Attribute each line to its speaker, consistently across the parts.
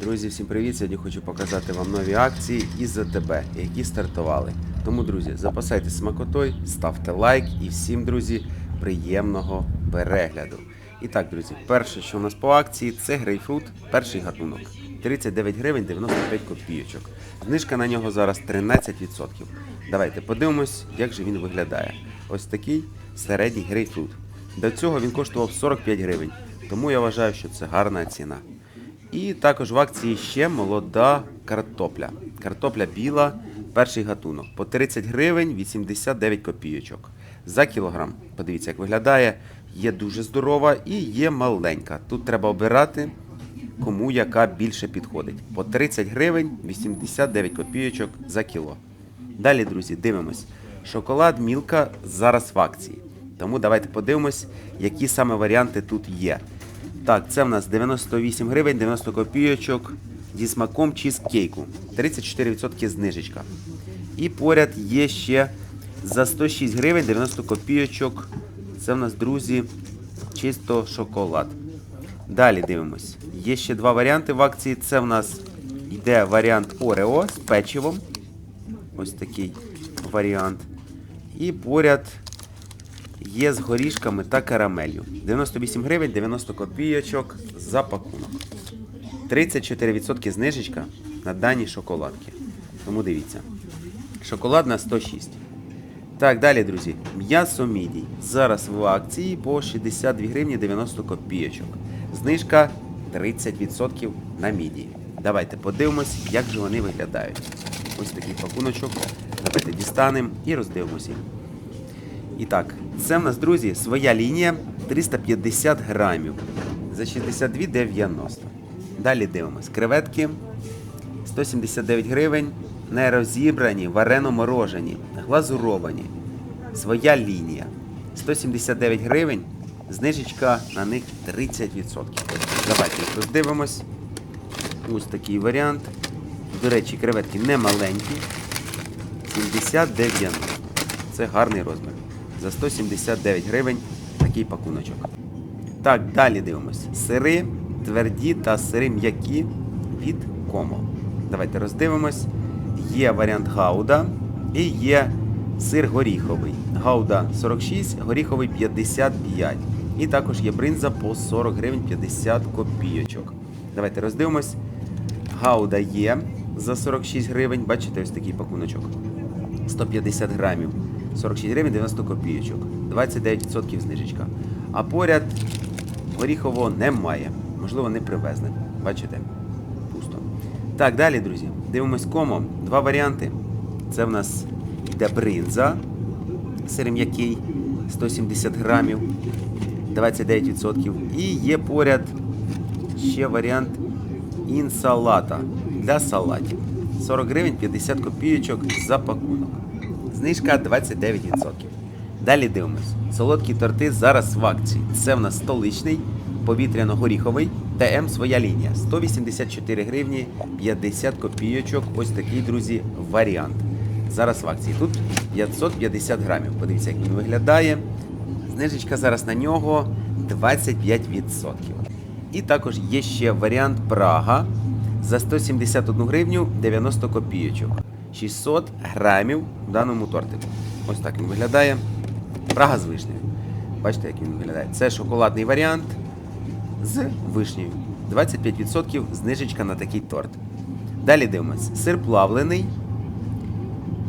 Speaker 1: Друзі, всім привіт! Сьогодні хочу показати вам нові акції із АТБ, які стартували. Тому, друзі, запасайтесь смакотою, ставте лайк і всім, друзі, приємного перегляду. І так, друзі, перше, що у нас по акції, це грейпфрут, перший гатунок. 39 гривень 95 копійочок. Знижка на нього зараз 13%. Давайте подивимось, як же він виглядає. Ось такий середній грейпфрут. До цього він коштував 45 гривень, тому я вважаю, що це гарна ціна. І також в акції ще молода картопля. Картопля біла, перший гатунок. По 30 гривень 89 копійочок. За кілограм. Подивіться, як виглядає. Є дуже здорова і є маленька. Тут треба обирати, кому яка більше підходить. По 30 гривень 89 копійочок за кіло. Далі, друзі, дивимось. Шоколад Мілка зараз в акції. Тому давайте подивимось, які саме варіанти тут є. Так, це в нас 98 гривень, 90 копійочок зі смаком чізкейку. 34% знижечка. І поряд є ще за 106 гривень 90 копійочок. Це в нас, друзі, чисто шоколад. Далі дивимось. Є ще два варіанти в акції. Це в нас йде варіант Орео з печивом. Ось такий варіант. І поряд є з горішками та карамелью. 98 гривень 90 копійочок за пакунок. 34% знижечка на дані шоколадки. Тому дивіться. Шоколад на 106. Так, далі, друзі. М'ясо мідій. Зараз в акції по 62 гривні 90 копійочок. Знижка 30% на мідії. Давайте подивимось, як же вони виглядають. Ось такий пакуночок. Давайте дістанемо і роздивимося. І так, це в нас, друзі, своя лінія 350 грамів за 62,90. Далі дивимось. Креветки 179 гривень, не розібрані, варено морожені, глазуровані. Своя лінія. 179 гривень, знижечка на них 30%. Давайте роздивимось. Ось такий варіант. До речі, креветки не маленькі. 70,90. Це гарний розмір. За 179 гривень такий пакуночок. Так, далі дивимось. Сири тверді та сири м'які від комо. Давайте роздивимось. Є варіант гауда і є сир горіховий. Гауда 46, горіховий 55. І також є бринза по 40 гривень 50 копійочок. Давайте роздивимось. Гауда є за 46 гривень. Бачите, ось такий пакуночок. 150 грамів. 46 гривень 90 копійочок. 29% знижечка. А поряд горіхового немає. Можливо, не привезли. Бачите? Пусто. Так, далі, друзі. Дивимось комо. Два варіанти. Це в нас йде бринза. Сир м'який 170 грамів. 29%. І є поряд ще варіант інсалата для салатів. 40 гривень 50 копійочок за пакунок. Знижка 29%. Далі дивимось. Солодкі торти зараз в акції. Це в нас столичний, повітряно-горіховий ТМ своя лінія. 184 гривні 50 копійочок. Ось такий, друзі, варіант. Зараз в акції. Тут 550 грамів. Подивіться, як він виглядає. Знижечка зараз на нього 25%. І також є ще варіант Прага за 171 гривню 90 копійочок. 600 грамів в даному тортику. Ось так він виглядає. Прага з вишнею. Бачите, як він виглядає. Це шоколадний варіант з вишнею. 25% знижечка на такий торт. Далі дивимось. Сир плавлений,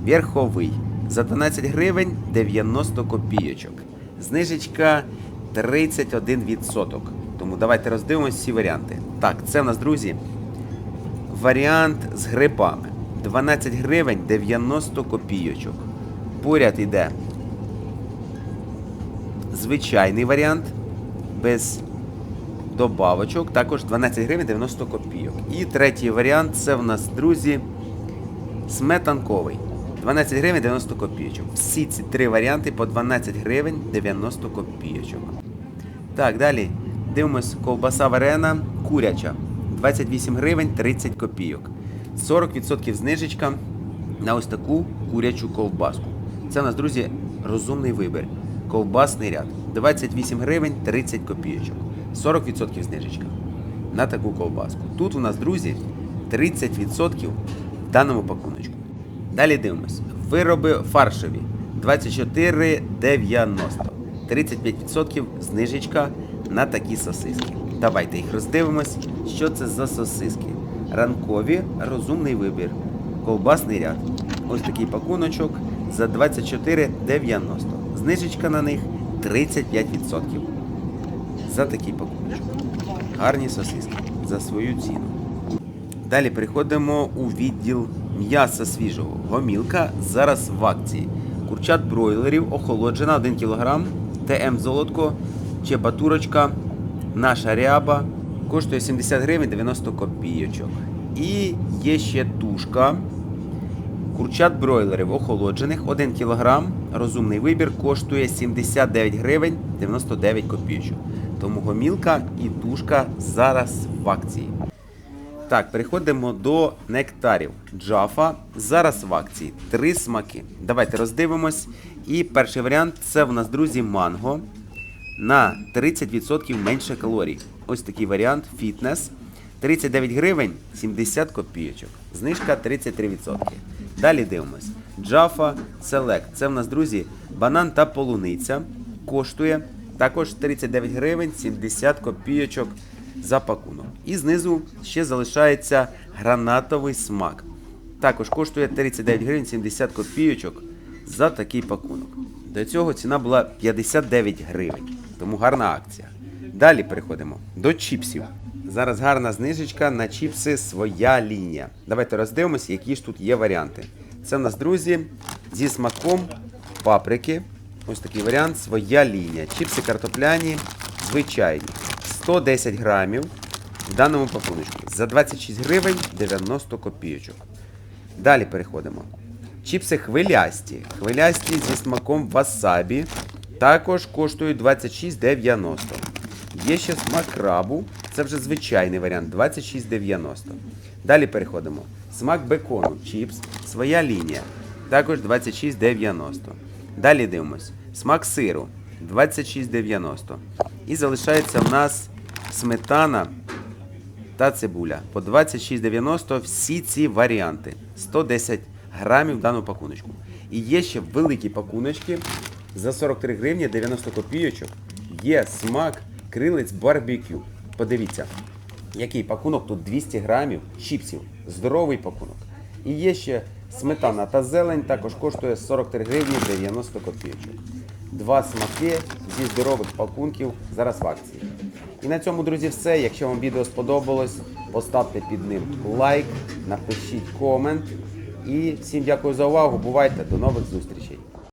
Speaker 1: верховий. За 12 гривень 90 копійочок. Знижечка 31%. Тому давайте роздивимось всі варіанти. Так, це в нас, друзі, варіант з грибами. 12 гривень 90 копійочок. Поряд йде звичайний варіант без добавочок. Також 12 гривень 90 копійок. І третій варіант це в нас, друзі, сметанковий. 12 гривень 90 копійочок. Всі ці три варіанти по 12 гривень 90 копійочок. Так, далі дивимось ковбаса варена куряча. 28 гривень 30 копійок. 40% знижечка на ось таку курячу ковбаску. Це у нас, друзі, розумний вибір. Ковбасний ряд. 28 гривень 30 копійочок. 40% знижечка. на таку ковбаску. Тут у нас, друзі, 30% в даному пакуночку. Далі дивимось. Вироби фаршеві 24,90. 35% знижечка на такі сосиски. Давайте їх роздивимось, що це за сосиски. Ранкові розумний вибір. Ковбасний ряд. Ось такий пакуночок за 24,90. Знижечка на них 35%. За такий пакуночок. Гарні сосиски за свою ціну. Далі переходимо у відділ м'яса свіжого. Гомілка зараз в акції. Курчат бройлерів охолоджена 1 кг. ТМ золотко, чебатурочка, наша ряба. Коштує 70 гривень 90 копійочок. І є ще тушка. Курчат бройлерів охолоджених 1 кг. Розумний вибір коштує 79 гривень 99 копійочок. Тому гомілка і тушка зараз в акції. Так, переходимо до нектарів. Джафа зараз в акції. Три смаки. Давайте роздивимось. І перший варіант це в нас, друзі, манго. На 30% менше калорій. Ось такий варіант фітнес. 39 гривень 70 копійочок. Знижка 33%. Далі дивимось. Джафа Select. Це в нас, друзі, банан та полуниця. Коштує також 39 гривень 70 копійочок за пакунок. І знизу ще залишається гранатовий смак. Також коштує 39 гривень 70 копійочок за такий пакунок. До цього ціна була 59 гривень, тому гарна акція. Далі переходимо до чіпсів. Зараз гарна знижечка на чіпси своя лінія. Давайте роздивимося, які ж тут є варіанти. Це в нас, друзі, зі смаком паприки. Ось такий варіант, своя лінія. Чіпси картопляні, звичайні. 110 грамів в даному пакуночку. За 26 гривень 90 копійочок. Далі переходимо. Чіпси хвилясті. Хвилясті зі смаком васабі. Також коштують 26,90. Є ще смак крабу. Це вже звичайний варіант 26,90. Далі переходимо. Смак бекону. Чіпс. Своя лінія. Також 26,90. Далі дивимось. Смак сиру 26,90. І залишається в нас сметана та цибуля по 26,90 всі ці варіанти. 110 грамів в даному пакуночку. І є ще великі пакуночки за 43 гривні 90 копійочок. Є смак крилець барбекю. Подивіться, який пакунок тут 200 грамів чіпсів. Здоровий пакунок. І є ще сметана та зелень, також коштує 43 гривні 90 копійочок. Два смаки зі здорових пакунків зараз в акції. І на цьому, друзі, все. Якщо вам відео сподобалось, поставте під ним лайк, напишіть комент. І всім дякую за увагу. Бувайте, до нових зустрічей.